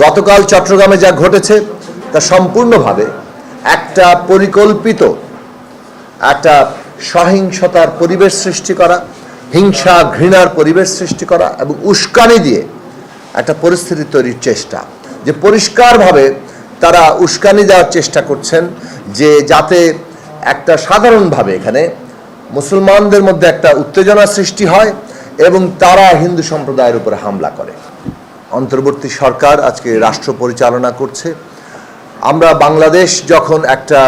গতকাল চট্টগ্রামে যা ঘটেছে তা সম্পূর্ণভাবে একটা পরিকল্পিত, একটা সহিংসতার পরিবেশ সৃষ্টি করা, হিংসা, ঘৃণার পরিবেশ সৃষ্টি করা এবং উস্কানি দিয়ে একটা পরিস্থিতি তৈরির চেষ্টা। যে পরিষ্কারভাবে তারা উস্কানি দেওয়ার চেষ্টা করছেন, যে যাতে একটা সাধারণভাবে এখানে মুসলমানদের মধ্যে একটা উত্তেজনা সৃষ্টি হয় এবং তারা হিন্দু সম্প্রদায়ের উপরে হামলা করে। অন্তর্বর্তী সরকার আজকে রাষ্ট্র পরিচালনা করছে। আমরা বাংলাদেশ যখন একটা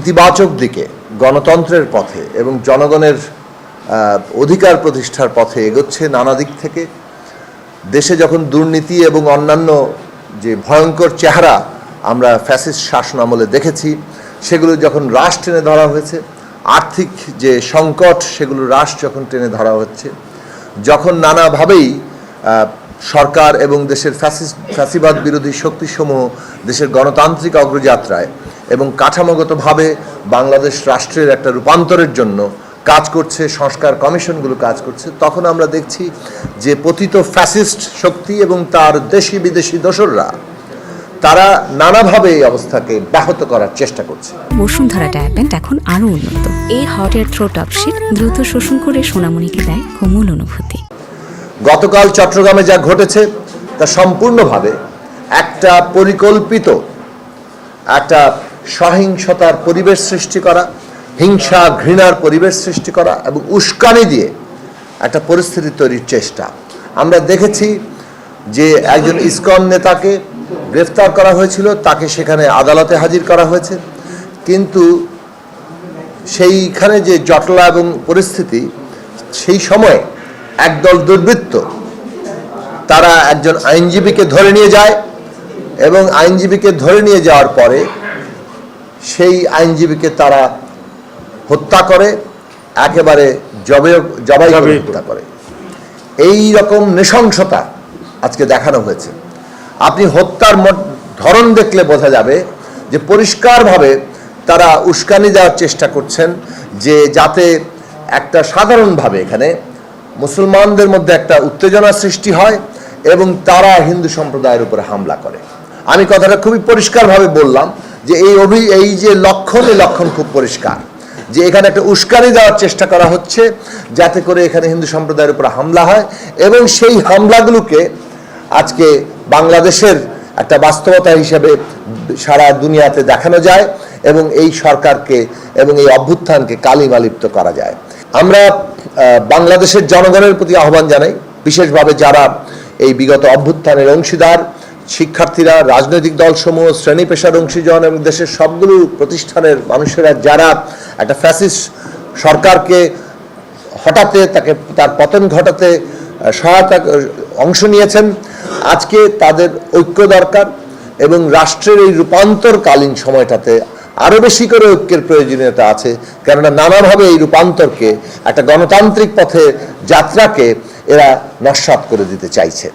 ইতিবাচক দিকে, গণতন্ত্রের পথে এবং জনগণের অধিকার প্রতিষ্ঠার পথে এগোচ্ছে নানা দিক থেকে, দেশে যখন দুর্নীতি এবং অন্যান্য যে ভয়ঙ্কর চেহারা আমরা ফ্যাসিস্ট শাসন আমলে দেখেছি, সেগুলো যখন রাশ টেনে ধরা হয়েছে, আর্থিক যে সংকট, সেগুলো রাশ যখন টেনে ধরা হচ্ছে, যখন নানাভাবেই সরকার এবং দেশের ফ্যাসিবাদ বিরোধী শক্তিসমূহ দেশের গণতান্ত্রিক অগ্রযাত্রায় এবং কাঠামোগতভাবে বাংলাদেশ রাষ্ট্রের একটা রূপান্তরের জন্য কাজ করছে, সংস্কার কমিশনগুলো কাজ করছে, তখন আমরা দেখছি যে পতিত ফ্যাসিস্ট শক্তি এবং তার দেশি বিদেশি দোসররা, তারা নানাভাবে এই অবস্থাকে ব্যাহত করার চেষ্টা করছে। বসুন্ধরা ডায়াপেন্ট এখন আরও উন্নত। এই হট এয়ার থ্রো টপশিট দ্রুত শোষণ করে সোনামণিকে দেয় কোমল অনুভূতি। গতকাল চট্টগ্রামে যা ঘটেছে তা সম্পূর্ণভাবে একটা পরিকল্পিত, একটা সহিংসতার পরিবেশ সৃষ্টি করা, হিংসা, ঘৃণার পরিবেশ সৃষ্টি করা এবং উস্কানি দিয়ে একটা পরিস্থিতি তৈরির চেষ্টা। আমরা দেখেছি যে একজন ইসকন নেতাকে গ্রেফতার করা হয়েছিল, তাকে সেখানে আদালতে হাজির করা হয়েছে। কিন্তু সেইখানে যে জটলা এবং পরিস্থিতি, সেই সময়ে একদল দুর্বৃত্ত তারা একজন আইনজীবীকে ধরে নিয়ে যায় এবং আইনজীবীকে ধরে নিয়ে যাওয়ার পরে সেই আইনজীবীকে তারা হত্যা করে একেবারে জবে জবাই হত্যা করে। এই রকম নৃশংসতা আজকে দেখানো হয়েছে। আপনি হত্যার মোট- ধরন দেখলে বোঝা যাবে যে পরিষ্কারভাবে তারা উস্কানি দেওয়ার চেষ্টা করছেন যে যাতে একটা সাধারণভাবে এখানে মুসলমানদের মধ্যে একটা উত্তেজনা সৃষ্টি হয় এবং তারা হিন্দু সম্প্রদায়ের উপরে হামলা করে। আমি কথাটা খুবই পরিষ্কারভাবে বললাম যে এই অভি, এই যে লক্ষণ, এই লক্ষণ খুব পরিষ্কার। যে এখানে একটা উস্কানি দেওয়ার চেষ্টা করা হচ্ছে যাতে করে এখানে হিন্দু সম্প্রদায়ের উপর হামলা হয় এবং সেই হামলাগুলোকে আজকে বাংলাদেশের একটা বাস্তবতা হিসেবে সারা দুনিয়াতে দেখানো যায় এবং এই সরকারকে এবং এই অভ্যুত্থানকে কালিমালিপ্ত করা যায়। আমরা বাংলাদেশের জনগণের প্রতি আহ্বান জানাই, বিশেষভাবে যারা এই বিগত অভ্যুত্থানের অংশীদার, শিক্ষার্থীরা, রাজনৈতিক দলসমূহ, শ্রেণি পেশার অংশীজন এবং দেশের সবগুলো প্রতিষ্ঠানের মানুষেরা, যারা একটা ফ্যাসিস্ট সরকারকে হঠাতে তাকে, তার পতন ঘটাতে সহায়তা, অংশ নিয়েছেন, আজকে তাদের ঐক্য দরকার এবং রাষ্ট্রের এই রূপান্তরকালীন সময়টাতে আরও বেশি করে ঐক্যের প্রয়োজনীয়তা আছে, কেননা নানাভাবে এই রূপান্তরকে একটা গণতান্ত্রিক পথে যাত্রাকে এরা নস্বাত করে দিতে চাইছে।